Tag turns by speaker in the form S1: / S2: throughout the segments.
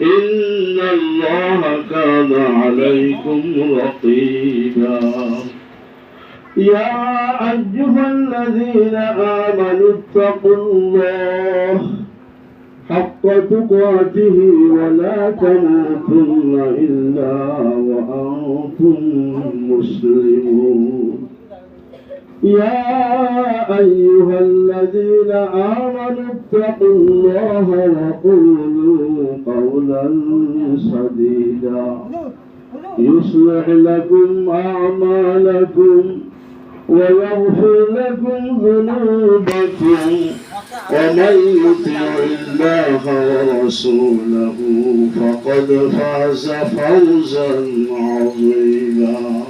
S1: إن الله كان عليكم رقيبا. يا أيها الذين آمنوا اتقوا الله حق تقاته ولا تموتن إلا وأنتم مسلمون. يا أيها الذين آمنوا اتقوا الله وقولوا قولا سديدا يصلح لكم أعمالكم ويغفر لكم ذنوبكم ومن يطع الله ورسوله فقد فاز فوزا عظيما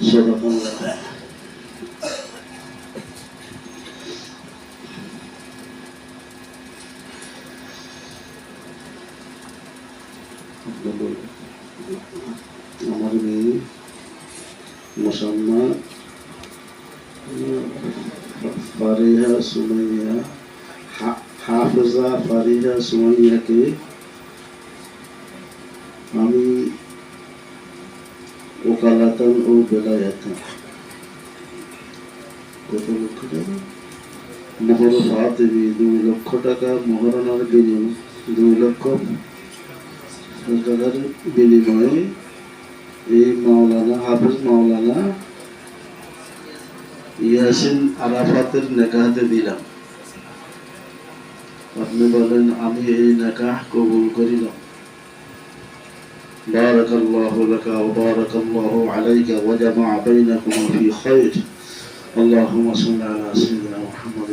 S1: صدق الله আমার মেয়ে মোসাম্মা সুমাইয়া হাফেজা ফারিহা সুমাইয়াকে আমি ওকালাতান ও বেলায়াতান কত লক্ষ টাকা মোহর ফাতেমি দুই লক্ষ টাকা মহারণার বিনিময় দুই লক্ষ টাকার বিনিময়ে এই মাওলানা হাফিজ মাওলানা ইয়াসিন আরাফাতের নেকাহাতে দিলাম আপনি বলেন আমি এই নেকাহ কবুল করিলাম بارك الله لك وبارك الله عليك وجمع بينكم في خير اللهم صل على سيدنا محمد